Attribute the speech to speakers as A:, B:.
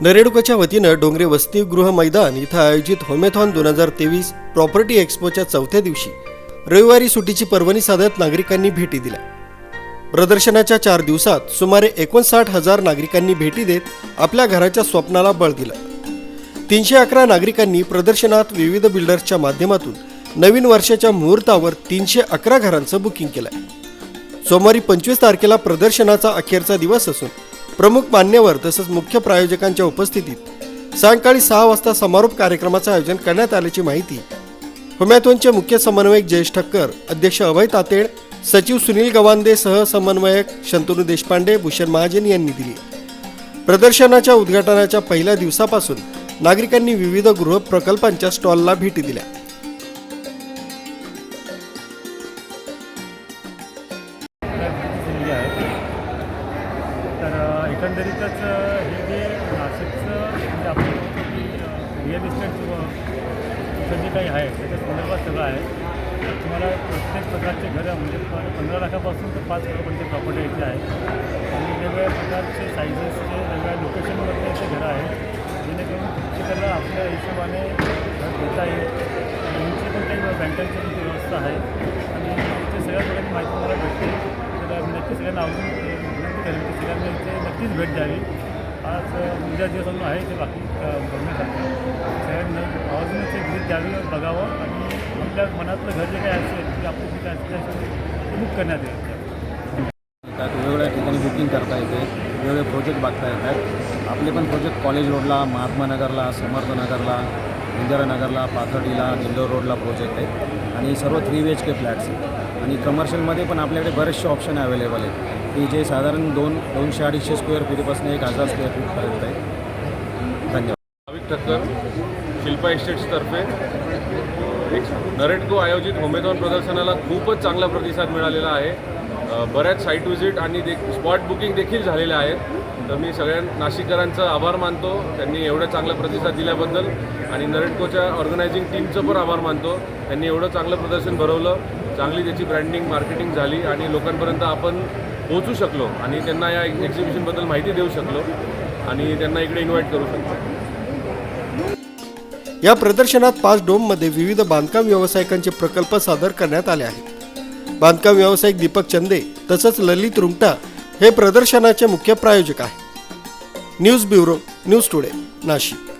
A: नरेडुकाच्या वतीनं डोंगरे वसतिगृह मैदान इथं आयोजित होमेथॉन दोन हजार तेवीस प्रॉपर्टी एक्स्पोच्या चौथ्या दिवशी रविवारी सुटीची पर्वणी साधत नागरिकांनी भेटी दिल्या. प्रदर्शनाच्या चार दिवसात सुमारे एकोणसाठ हजार नागरिकांनी भेटी देत आपल्या घराच्या स्वप्नाला बळ दिलं. तीनशे अकरा नागरिकांनी प्रदर्शनात विविध बिल्डर्सच्या माध्यमातून नवीन वर्षाच्या मुहूर्तावर तीनशे अकरा घरांचं बुकिंग केलं सोमवारी पंचवीस तारखेला प्रदर्शनाचा अखेरचा दिवस असून प्रमुख मान्यवर तसंच मुख्य प्रायोजकांच्या उपस्थितीत सायंकाळी सहा वाजता समारोप कार्यक्रमाचं आयोजन करण्यात आल्याची माहिती हुमॅथॉनचे मुख्य समन्वयक जयेश ठक्कर अध्यक्ष अभय तातेड सचिव सुनील गवांदे सह समन्वयक शंतनू देशपांडे भूषण महाजन यांनी दिली. प्रदर्शनाच्या उद्घाटनाच्या पहिल्या दिवसापासून नागरिकांनी विविध गृह प्रकल्पांच्या स्टॉलला भेटी दिल्या.
B: एकंदरीतच हे जे नाशिकचं म्हणजे आपलं रिअल इस्टेटचं जे काही आहे त्याच्या संदर्भात सगळं आहे. तुम्हाला प्रत्येक प्रकारचे घरं म्हणजे पंधरा लाखापासून तर पाच लाखापर्यंत प्रॉपर्टी इथे आहे. आणि वेगवेगळ्या प्रकारचे सायझेसचे वेगवेगळ्या लोकेशनवरती असे घरं आहेत. जेणेकरून प्रत्येकाला आपल्या हिशोबाने घर घेता येईल. यांची पण काही बँकांची पण व्यवस्था आहे. आणि इथे सगळ्या प्रकारची माहिती तुम्हाला भेटते. तर म्हणजे नक्की सगळ्यांना आवडून विनंती की इथे नक्कीच भेट द्यावी. आज उद्या दिवस अजून आहे ते बाकी बघण्यासाठी सगळ्यांना सगळ्यांनी अजून भेट द्यावी बघावं आणि आपल्या मनातलं घर जे काही असेल ते आपली जे काय असेल ते बुक करण्यात येईल
C: वेगवेगळ्या ठिकाणी बुकिंग करता येते वेगवेगळे प्रोजेक्ट बघता येतात. आपले पण प्रोजेक्ट कॉलेज रोडला महात्मा नगरला समर्थ नगरला इंदिरानगरला पाथर्डीला इंदोर रोडला प्रोजेक्ट आहेत. आणि सर्व three B H K flats आहेत. आणि कमर्शियलमध्ये पण आपल्याकडे बरेचसे ऑप्शन अवेलेबल आहेत. की जे साधारण दोन दोनशे अडीचशे स्क्वेअर फीटपासून एक हजार स्क्वेअर फीटपर्यंत आहे. धन्यवाद.
D: भाविक ठक्कर शिल्पा इस्टेट्सतर्फे एक नरेटको आयोजित होमेथॉन प्रदर्शनाला खूपच चांगला प्रतिसाद मिळालेला आहे. बऱ्याच साईट व्हिजिट आणि दे स्पॉट बुकिंग देखील झालेल्या आहेत. तर मी सगळ्या नाशिककरांचा आभार मानतो. त्यांनी एवढा चांगला प्रतिसाद दिल्याबद्दल आणि नरेटकोच्या ऑर्गनायझिंग टीमचं पण आभार मानतो. त्यांनी एवढं चांगलं प्रदर्शन भरवलं. चांगली त्याची ब्रँडिंग मार्केटिंग झाली आणि लोकांपर्यंत आपण पोहोचू शकलो आणि त्यांना या एक्झिबिशनबद्दल माहिती देऊ शकलो आणि त्यांना इकडे इन्व्हाइट करू शकलो.
A: या प्रदर्शनात पाच डोममध्ये विविध बांधकाम व्यावसायिकांचे प्रकल्प सादर करण्यात आले आहेत. बांधकाम व्यावसायिक दीपक चंदे तसंच ललित रुंगटा हे प्रदर्शनाचे मुख्य प्रायोजक आहे. News bureau news today Nashik.